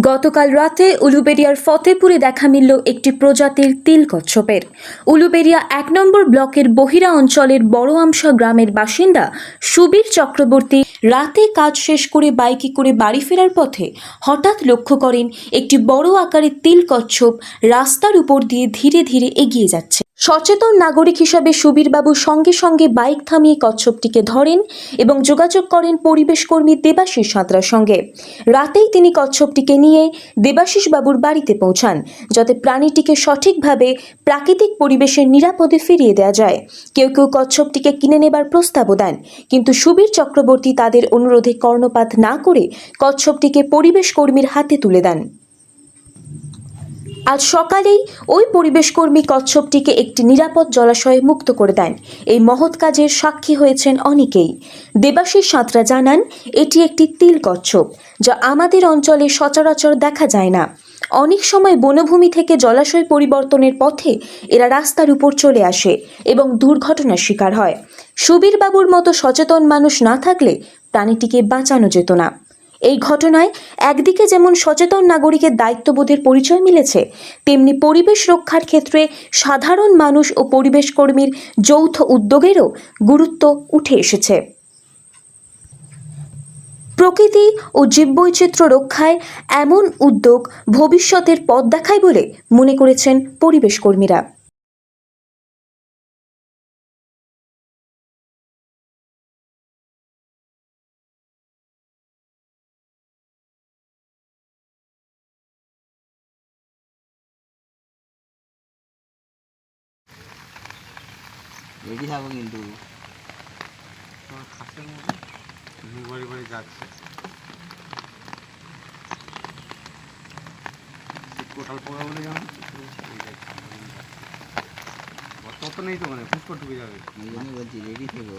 গতকাল রাতে উলুবেরিয়ার ফতেপুরে দেখা মিলল একটি প্রজাতির তিল কচ্ছপের উলুবেরিয়া এক নম্বর ব্লকের বহিরা অঞ্চলের বড়আমশা গ্রামের বাসিন্দা সুবীর চক্রবর্তী রাতে কাজ শেষ করে বাইকে করে বাড়ি ফেরার পথে হঠাৎ লক্ষ্য করেন একটি বড় আকারের তিল কচ্ছপ রাস্তার উপর দিয়ে ধীরে ধীরে এগিয়ে যাচ্ছে। সচেতন নাগরিক হিসাবে সুবীরবাবু সঙ্গে সঙ্গে বাইক থামিয়ে কচ্ছপটিকে ধরেন এবং যোগাযোগ করেন পরিবেশ কর্মী দেবাশিস সাঁতরার সঙ্গে। রাতেই তিনি কচ্ছপটিকে নিয়ে দেবাশিস বাবুর বাড়িতে পৌঁছান, যাতে প্রাণীটিকে সঠিকভাবে প্রাকৃতিক পরিবেশে নিরাপদে ফিরিয়ে দেওয়া যায়। কেউ কেউ কচ্ছপটিকে কিনে নেবার প্রস্তাবও দেন, কিন্তু সুবীর চক্রবর্তী তাদের অনুরোধে কর্ণপাত না করে কচ্ছপটিকে পরিবেশ কর্মীর হাতে তুলে দেন। আজ সকালেই ওই পরিবেশকর্মী কচ্ছপটিকে একটি নিরাপদ জলাশয়ে মুক্ত করে দেন। এই মহৎ কাজের সাক্ষী হয়েছেন অনেকেই। দেবাশিস সাঁতরা জানান, এটি একটি তিল কচ্ছপ, যা আমাদের অঞ্চলে সচরাচর দেখা যায় না। অনেক সময় বনভূমি থেকে জলাশয় পরিবর্তনের পথে এরা রাস্তার উপর চলে আসে এবং দুর্ঘটনার শিকার হয়। সুবীরবাবুর মতো সচেতন মানুষ না থাকলে প্রাণীটিকে বাঁচানো যেত না। এই ঘটনায় একদিকে যেমন সচেতন নাগরিকের দায়িত্ববোধের পরিচয় মিলেছে, তেমনি পরিবেশ রক্ষার ক্ষেত্রে সাধারণ মানুষ ও পরিবেশ কর্মীর যৌথ উদ্যোগেরও গুরুত্ব উঠে এসেছে। প্রকৃতি ও জীববৈচিত্র্য রক্ষায় এমন উদ্যোগ ভবিষ্যতের পথ দেখায় বলে মনে করেছেন পরিবেশ রেডি থাকো কিন্তু। বাড়ি বাড়ি যাচ্ছে। কোটাল পোকা বলে তত নেই তো মানে ফুসকর ঢুকে যাবে। এই জন্য বলছি রেডি থেকো।